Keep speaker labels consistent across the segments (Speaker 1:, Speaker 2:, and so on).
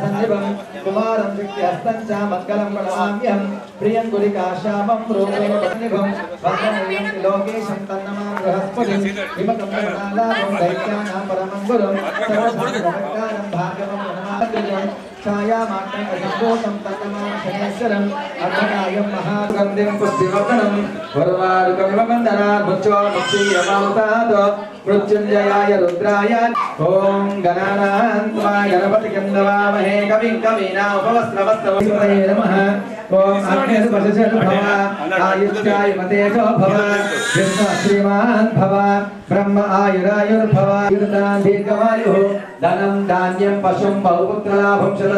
Speaker 1: సంజీవం కుమారం శక్తిహస్తం చ మంగళం ప్రణమామ్యం ప్రియం గురికా శ్యామం రూపేణ సంజీవం భాగవం మృత్యుంజయాయ రుద్రాయ ఓం గణానాంత్వా గణపతి గంధవామహే కవి కవీనా ఉపవస్త్రవస్త్రవస్త్రై నమః. ఓం అగ్నేసు వర్షసేన భవ ఆయుష్కాయ మతేజో భవ విష్ణు శ్రీమాన్ భవ బ్రహ్మ ఆయురాయుర్భవ యుర్దాన్ దీర్ఘమాయు ధనం ధాన్యం పశుం బహుపుత్రలాభం శత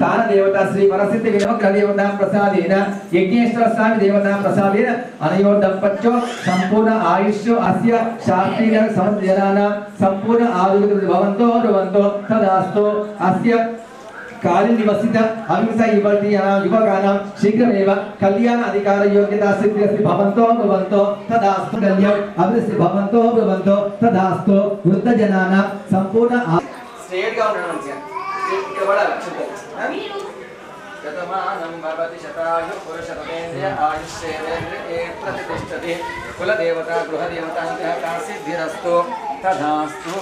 Speaker 1: స్థాన దేవత శ్రీ వరసిద్ధి వినోగ్ర దేవతా ప్రసాదేన యజ్ఞేశ్వర స్వామి దేవతా ప్రసాదేన అనయో దంపత్యో సంపూర్ణ ఆయుష్ అస్య శాంతిన సమజనాన సంపూర్ణ ఆరోగ్య భవంతో భవంతో తదాస్తో అస్య కాలి నివసిత అహింస యువకానం శీఘ్రమేవ కళ్యాణ అధికార యోగ్యత భవంతో భవంతో
Speaker 2: తదాస్తు అభివృద్ధి భవంతో భవంతో తదాస్తు వృద్ధ జనాన సంపూర్ణ శతమానం భవతి శతాయు పురుషతేంద్రియ ఆయుష్యేంద్రియ ప్రతిష్టతి? కులదేవత గృహదేవత కాసిద్ధిరస్తు తథాస్తు.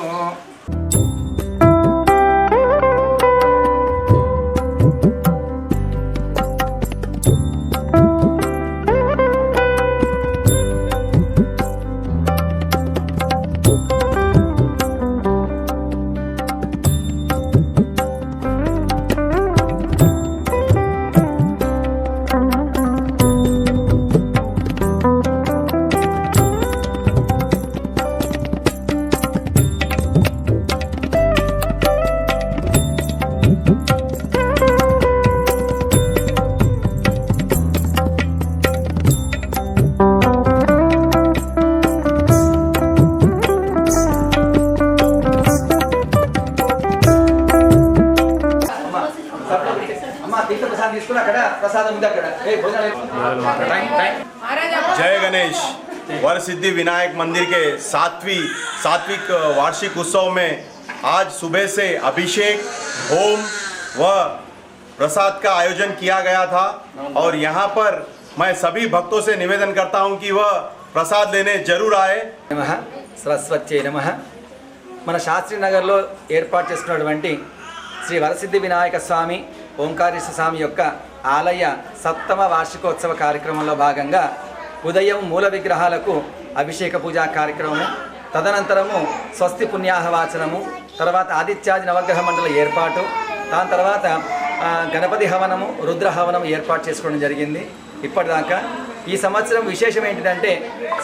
Speaker 3: जय गणेश वर सिद्धि विनायक मंदिर के सातवीं सात्विक वार्षिक उत्सव में आज सुबह से अभिषेक होम व प्रसाद का आयोजन किया गया था और यहाँ पर मैं सभी भक्तों से निवेदन करता हूँ कि वह प्रसाद लेने जरूर आए
Speaker 2: నమ సరస్వత్యై నమ మన శాస్త్రి నగర్లో ఏర్పాటు చేసుకున్నటువంటి శ్రీ వరసిద్ధి వినాయక స్వామి ఓంకారేశ్వర స్వామి యొక్క ఆలయ సప్తమ వార్షికోత్సవ కార్యక్రమంలో భాగంగా ఉదయం మూల విగ్రహాలకు అభిషేక పూజా కార్యక్రమము తదనంతరము స్వస్తి పుణ్యాహవాచనము తర్వాత ఆదిత్యాది నవగ్రహ మండల ఏర్పాటు దాని తర్వాత గణపతి హవనము రుద్ర హవనము ఏర్పాటు చేసుకోవడం జరిగింది. ఇప్పటిదాకా ఈ సంవత్సరం విశేషం ఏంటిదంటే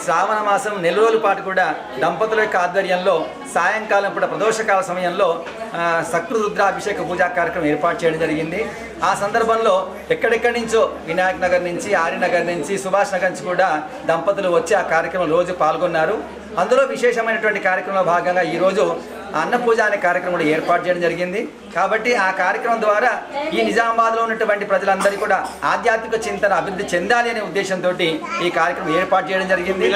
Speaker 2: శ్రావణ మాసం నెల రోజుల పాటు కూడా దంపతుల యొక్క ఆధ్వర్యంలో సాయంకాలం పూట ప్రదోషకాల సమయంలో ఆ, రుద్రాభిషేక పూజా కార్యక్రమం ఏర్పాటు చేయడం జరిగింది. ఆ సందర్భంలో ఎక్కడెక్కడి నుంచో వినాయక్ నగర్ నుంచి ఆర్యనగర్ నుంచి సుభాష్ నగర్ నుంచి కూడా దంపతులు వచ్చి ఆ కార్యక్రమం రోజు పాల్గొన్నారు. అందులో విశేషమైనటువంటి కార్యక్రమంలో భాగంగా ఈరోజు అన్న పూజ అనే కార్యక్రమం కూడా ఏర్పాటు చేయడం జరిగింది. కాబట్టి ఆ కార్యక్రమం ద్వారా ఈ నిజామాబాద్లో ఉన్నటువంటి ప్రజలందరికీ కూడా ఆధ్యాత్మిక చింతన అభివృద్ధి చెందాలి అనే ఉద్దేశంతో ఈ కార్యక్రమం ఏర్పాటు చేయడం జరిగింది.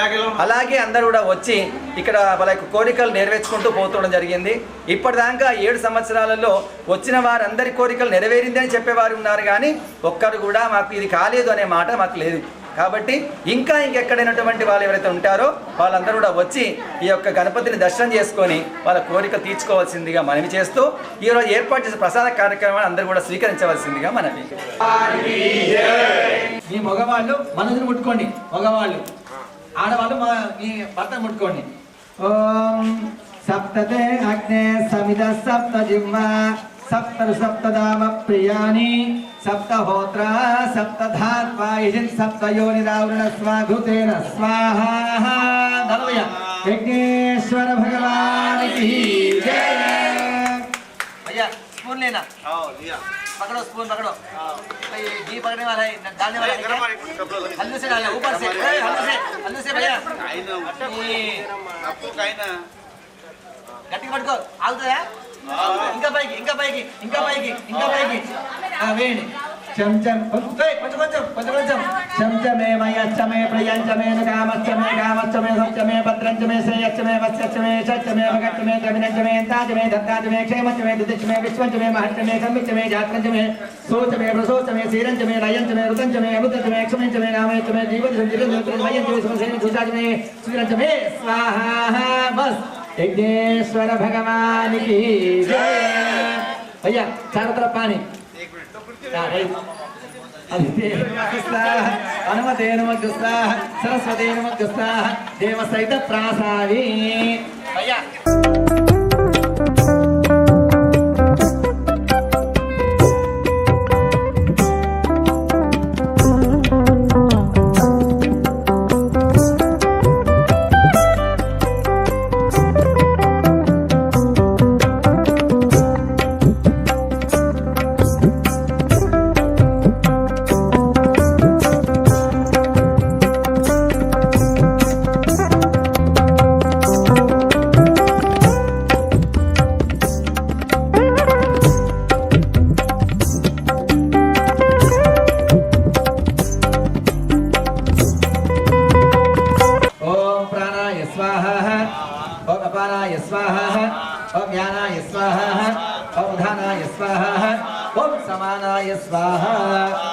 Speaker 2: అలాగే అందరూ కూడా వచ్చి ఇక్కడ వాళ్ళ యొక్క కోరికలు నెరవేర్చుకుంటూ పోతుండడం జరిగింది. ఇప్పటిదాకా ఏడు సంవత్సరాలలో వచ్చిన వారందరి కోరికలు నెరవేరింది అని చెప్పేవారు ఉన్నారు కానీ ఒక్కరు కూడా మాకు ఇది కాలేదు అనే మాట మాకు లేదు. కాబట్టి ఇంకా ఇంకెక్కడైనటువంటి వాళ్ళు ఎవరైతే ఉంటారో వాళ్ళందరూ కూడా వచ్చి ఈ యొక్క గణపతిని దర్శనం చేసుకొని వాళ్ళ కోరిక తీర్చుకోవాల్సిందిగా మనవి చేస్తూ ఈరోజు ఏర్పాటు చేసిన ప్రసాద కార్యక్రమాన్ని అందరూ కూడా స్వీకరించవలసిందిగా మనవి. ఈ మగవాళ్ళు మనసుని ముట్టుకోండి మగవాళ్ళు. ఆడవాళ్ళు మా ఈ భర్త ముట్టుకోండి.
Speaker 1: ఓం సప్తతే అగ్నే సమిత సప్త జిమ్మ सप्तर सप्तदाम प्रियानी सप्त होत्रा सप्त सप्तदाम प्रियानि सप्त योनि यजिन् सप्तयोनिरावरण स्वाघृतेन स्वाहा। धनुय यज्ञेश्वर भगवान की जय।
Speaker 2: भैया स्पून लेना। आओ लिया। पकड़ो स्पून पकड़ो। ये घी पकड़ने वाला है डालने वाला है हल्लू से डालना ऊपर से। हल्लू से हल्लू से भैया। आपको ना। गट्टी पटको तो आउत है। ఇంకా పైకి ఇంకా పైకి ఇంకా పైకి ఇంకా పైకి. ఆ, వేయండి. శం చం. ఏయ్, కొంచెం కొంచెం కొంచెం కొంచెం. శం చ మే మయచ్చ మే ప్రియంచ మే కామచ్చ మే కామచ్చ మే సత్య మే భద్రంచ మే శ్రేయచ్చ మే వత్స్యచ్చ మే యశచ్చ మే భగచ్చ మే కవినంచ మే తాజ మే దత్తాజ మే క్షేమచ్చ మే దుదిచ్చ మే విశ్వంచ మే మహచ్చ మే సంవిచ్చ మే జాత్రంచ మే సోచ మే ప్రసోచ మే శీరంచ మే లయంచ మే రుతంచ మే అమృతంచ మే క్షమంచ మే నామేచ మే జీవచ మే జిరంచ మే మయంచ మే సమసేన సుజాచ మే సురంచ మే స్వాహా బస్. యజ్ఞేశ్వర భగవానికి అయ్యా జాగ్రత్త పాని. హనుమతే నమగ్రస్త సరస్వతే నమగ్రస్త దేవసైత అయ్యా.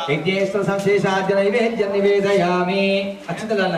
Speaker 2: విఘ్నేశాయ సంశేషాద్య నైవేద్యం నివేదయామి. అచ్చిందలన్న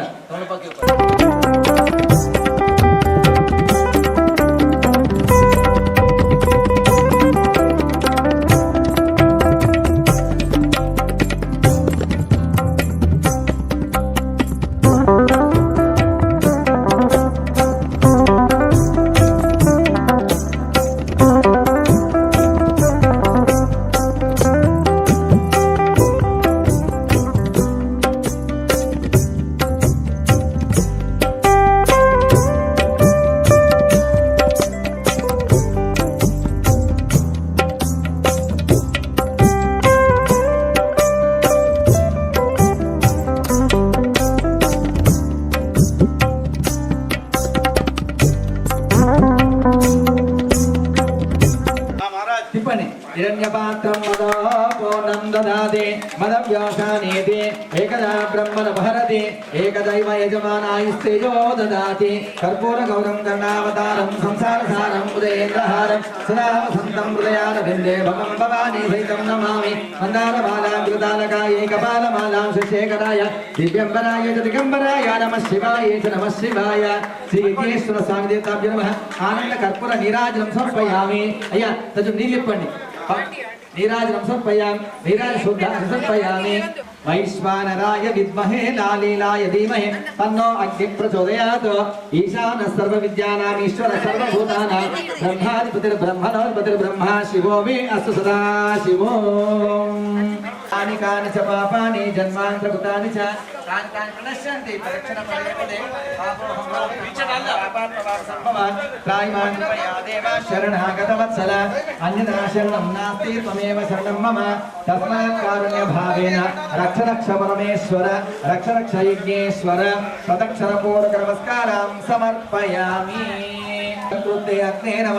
Speaker 2: హిరణ్యపాత్రం మదోపూర్ణం దదాతి మదవ్యాసానేతి ఏకదా బ్రహ్మను భరతి ఏకదైవ యజమానాయిస్తేజో దాతి కర్పూర గౌరం కర్ణావతారం సంసార సారం ఉదయేంద్రహారం సదా సంతం హృదయాన బిందే భగం భవానీ సైతం నమామి మందార బాలాం కృతాలకాయ ఏకపాలమాలాం శశేఖరాయ దివ్యంబరాయ జగంబరాయ నమ శివాయ నమ శివాయ శ్రీకేశ్వర విఘ్నేశ్వర స్వామి దేవతాభ్య ఆనంద కర్పూర నీరాజనం సమర్పయామి అయ్యా కొంచెం నీళ్ళు ఇప్పండి Huh? నీరాజనం సమర్పయామి నీరాజ శుద్ధ సమర్పయామి వైశ్వానరాయ విద్మహే లాలీలాయ ధీమహే తన్నో అగ్ని ప్రచోదయాత్. ఈశాన సర్వ విద్యానాం ఈశ్వర సర్వభూతానాం. బ్రహ్మాధిపతిర్ బ్రహ్మణోధిపతిర్ బ్రహ్మ శివో మే అస్తు సదా శివో. కాని కాని చ పాపాని జన్మాంతృకృతాని చ. కాని కాని ప్రణశ్యంతి పరీక్షణ పదే పాపోహం శరణాగతవత్సల. అన్యదా శరణం నాస్తి త్వం శరణం మమ తస్మాత్ కారుణ్య భావేన రక్ష రక్ష పరమేశ్వర రక్ష రక్ష యజ్ఞేశ్వర ప్రదక్షిణ పూర్వక నమస్కారం సమర్పయామి కృతే అగ్నే నమ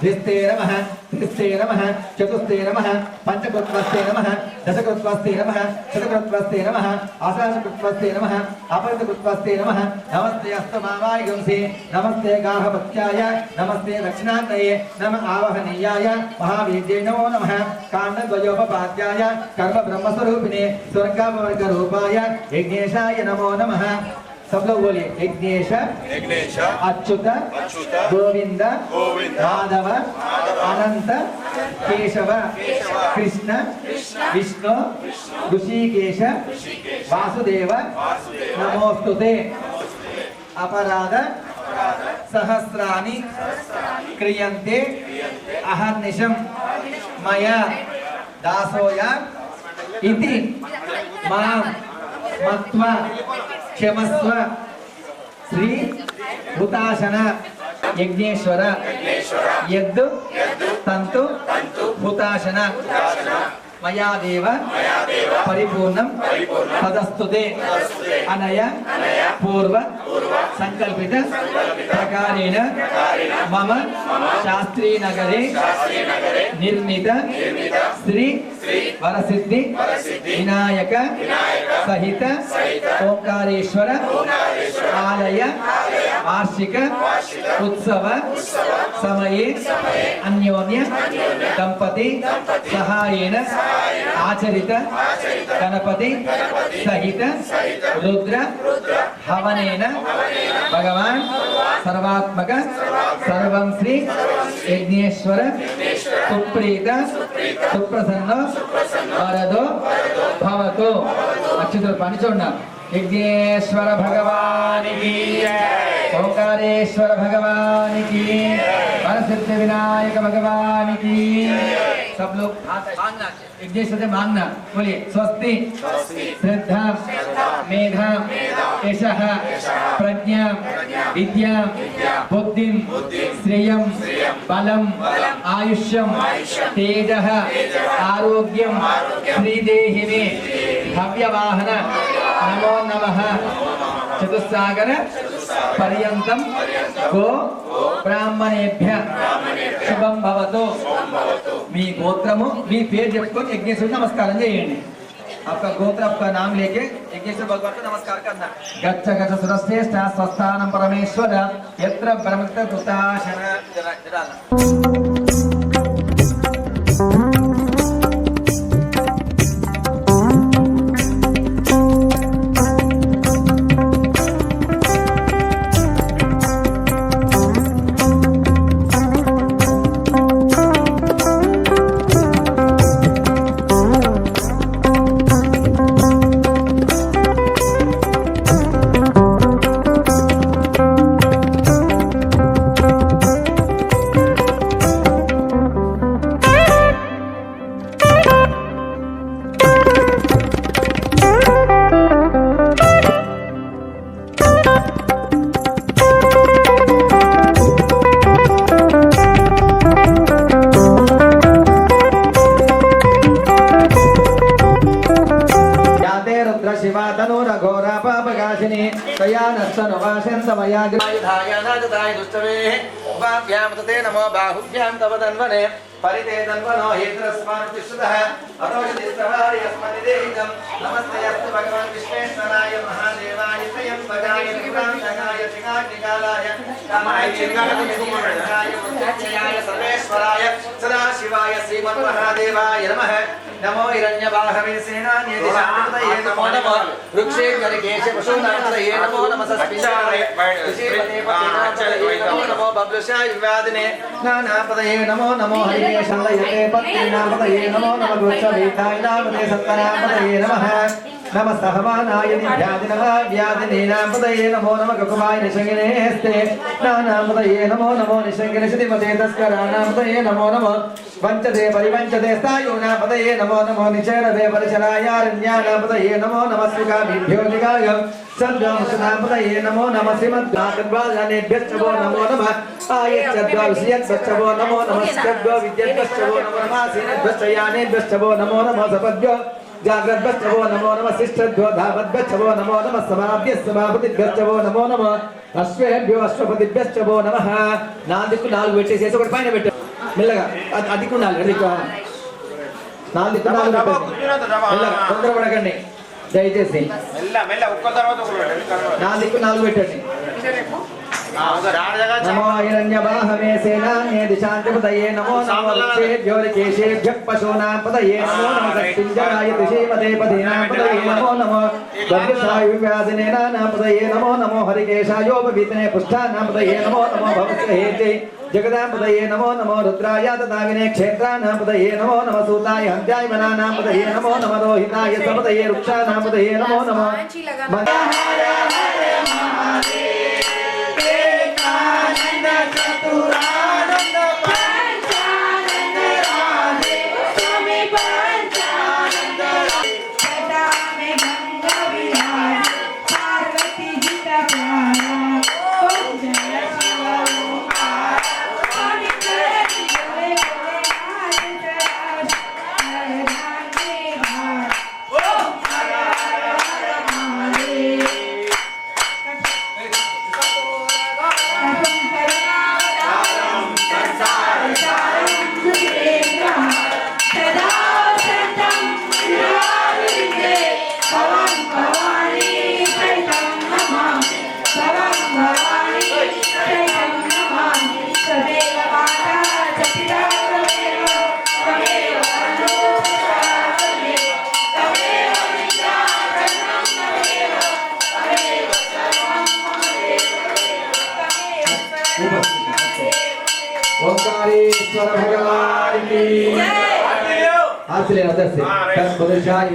Speaker 2: ధిస్తే నమ త్రిస్తే నమ చతుస్తే నమ పంచకృత్వస్తే నమ దశకృత్వస్తే నమ శతకృత్వస్తే నమ అసహకృత్వస్తే నమ అపరితకృత్వస్తే నమ నమస్తే అస్తమావాయుంసి నమస్తే గార్హపత్యాయ నమస్తే దక్షిణాగ్నయే నమ ఆవహనీయాయ మహావీర్యై నమో నమ కాండద్వయోపపాద్యాయ కర్మ బ్రహ్మస్వరూపిణే స్వర్గాపవర్గ सब लोग बोलिए यज्ञेश अच्युत गोविंद माधव अनंत केशव कृष्ण विष्णु ऋषिकेश वासुदेव नमोस्तुते अपराध सहस्राणि क्रियन्ते अहर्निशं मया दासोया इति मां मत्वा క్షమస్వ శ్రీ హుతాసన యజ్ఞేశ్వర యద్దు తంతు హుతాసన మయాదేవ పరిపూర్ణం పదస్తుతే అనయ పూర్వ సంకల్పిత ప్రకారేణ మమ శాస్త్రీనగరే నిర్మిత శ్రీ వరసిద్ధి వినాయక సహిత ఓంకారేశ్వర ఆలయ వార్షిక ఉత్సవ సమయే అన్యోన్య దంపతి సహాయేన ఆచరిత గణపతి సహిత రుద్ర హవనేన భగవాన్ సర్వాత్మక సర్వం శ్రీ యజ్ఞేశ్వర సుప్రీత సుప్రసన్న వరదో భవతో. అచ్యుతులు పని చూడండి. ओंकारेश्वर भगवान की। सिद्ध विनायक भगवान की। सब लोग एक जैसे से मांगना। बोलिए स्वस्ति श्रद्धा मेधा यश प्रज्ञा विद्या बुद्धि श्रेय बल आयुष्यम तेज आरोग्यम श्रीदेहि भव्यवाहन नमो नम। चतुस्सागर పర్యంతం గో బ్రాహ్మణేభ్య శుభం భవతు మీ గోత్రము మీ పేరు చెప్పుకొని యజ్ఞేశ్వరుడు నమస్కారం చేయండి आपका गोत्र आपका नाम लेके यज्ञेश्वर भगवान को नमस्कार करना गच्छ गच्छ सुरश्रेष्ठ स्वस्थानं परमेश्वर यत्र ब्रह्मत्र
Speaker 4: भ्याम तते नमो बाहुभ्याम तव तन्वने परिते तन्वनो हेतुरस्मान् अस्मदि अतोषधिस्तवार्यस्मदिदेहितं नमस्ते अस्तु भगवान् विश्वेश्वराय महादेवाय त्वयं भगाय कृताङ्गनाय शिकाग्निकालाय कामाय शिकाग्निकालाय मृत्युञ्जयाय सर्वेश्वराय सदाशिवाय श्रीमन्महादेवाय नमः। नमो हिरण्यबाहवे सेनान्यदिशान्तये नमो। नमः वृक्षे गणकेश पशूनान्तये नमो नमः। सस्मिताय नमो नमो बब्लुषाय विवादिने। नानापदये नमो नमो हरिकेशालयते पत्नीनापदये नमो नमः। वृक्षवेताय नामदे सत्तनापदये नमः। నమ సహమానాయని వ్యాధిన వ్యాధిని నామృతయే నమో నమ కుమాయ నిశంగినే హస్తే నామృతయే నమో నమో నిశంగిన శిమతే తస్కరా నామృతయే నమో నమో వంచదే పరివంచదే స్థాయూనాపదయే నమో నమో నిచేరదే పరిచరాయారణ్యానాపదయే నమో నమ శ్రీకాభ్యోధికాయ సద్వాంశనాపదయే నమో నమ శ్రీమద్భాగద్వాగణేభ్యశ్చవో నమో నమ ఆయచ్చద్వావిషయద్భ్యశ్చవో నమో నమస్కద్వో విద్యద్భ్యశ్చవో నమో నమాసీనద్భ్యశ్చయానేభ్యశ్చవో నమో నమో సపద్భ్యో आसीनद्भश्च यानेभ्यश्च वो नमो नमः सपद्भ्यो जाग्रद्भश्च वो नमो नमः शिष्टद्भ्यो धावद्भ्यश्च वो नमो नमः समाभ्यः समापतिभ्यश्च वो नमो नमः అశ్వేభ్యో అశ్వపతిభ్యశ్చ భో నమః నాలుగు నాలుగు పెట్టేసేసి ఒకటి పైన పెట్టు మెల్లగా అది అది కూడా నాలుగు అది నాలుగు నాలుగు పెట్టండి. మెల్లగా తొందరపడకండి దయచేసి
Speaker 5: మెల్ల మెల్ల ఒక్క తర్వాత ఒకరు పెట్టండి తర్వాత.
Speaker 2: నాలుగు నాలుగు పెట్టండి
Speaker 5: ఆ, ఒకరు ఆడ దగ్గర
Speaker 2: నమో హిరణ్యవాహవే సేనాన్యే దిశాంతిపతయే నమో నమో వృక్షేభ్యో రికేశేభ్యః పశూనాంపతయే నమో నమః సత్పింజరాయ దిశీమతే పదీనాంపతయే నమో నమో గవ్యసాయ వ్యాధినే నానాంపతయే నమో నమో హరికేశాయోపవీతనే పుష్టానాంపతయే నమో నమో భవస్య హేతే జగదాంపతయే నమో నమో రుద్రాయ తదావినే క్షేత్రానాంపతయే నమో నమ సూతాయ హంత్యాయ మనానాంపతయే నమో నమ రోహితాయ సమతయే వృక్షానాంపతయే Olá. आश्रय अदस्य तत्पुरुषाय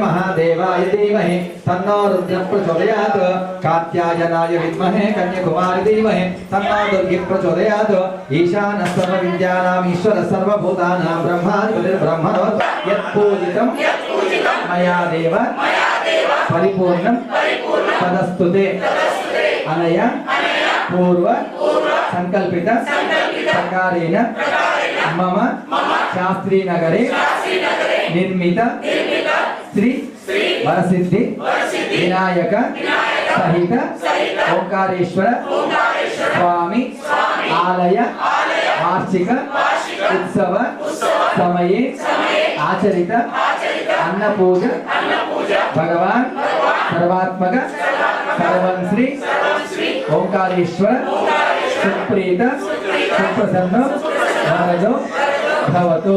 Speaker 2: महादेवाय धीमहि तन्नो रुद्रः प्रचोदयात् कात्यायनाय विद्महे कन्याकुमारी धीमहि तन्नो दुर्गे प्रचोदयात् ईशानः सर्वविद्यानाम् ईश्वरः सर्वभूतानां ब्रह्माधिपतिर्ब्रह्मणो यत्पूजितं मया देव परिपूर्णं तदस्तुते अनया पूर्व संकल्पित प्रकारेण मम शास्त्रीनगरे నిర్మిత శ్రీ వరసిద్ధి. వినాయక. సహిత. ఓంకారేశ్వర. స్వామి. ఆలయ. వార్షిక. ఉత్సవ. సమయే. ఆచరిత. అన్నపూజ. భగవాన్. సర్వాత్మక. సర్వం శ్రీ ఓంకారేశ్వర. సుప్రీత. సుప్రసన్నం. భవతు.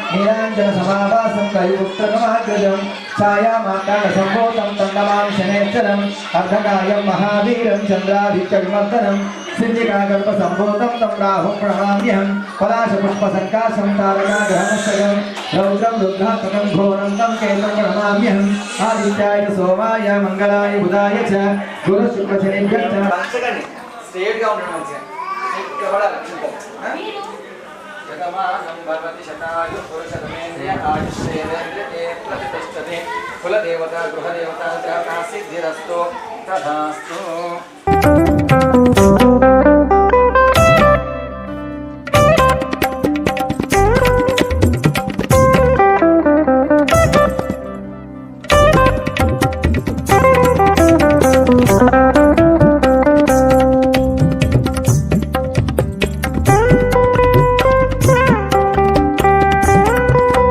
Speaker 2: నీలాంజన సమావాసం కలియుక్తమాగ్రజం ఛాయామాండాంగ సంభూతం తండమామి శనేశ్వరం అర్ధకాయం మహావీరం చంద్రాధిత్య సిద్ధికాగల్ప సింధికాకల్ప సంభూతం తం రాహు ప్రణామ్యహం పలాశపుష్ప సంకాశం తారకాగ్రహణస్థగం రౌద్రం రుద్రాత్మకం ఘోరం తం ప్రణామ్యహం ఆదిత్యాయ సోమాయ మంగళాయ బుధాయ చ గురు
Speaker 4: శుక్ర శనిభ్య స్ట్రేట్గా ఉండడం ఆ? జగమానం భగవతి శతాయు పురుషతమేంద్రియ ఆయుష్యేంద్రియ ప్రతిష్టతి కులదేవత గృహదేవత జాతా సిద్ధిరస్తు తథాస్తు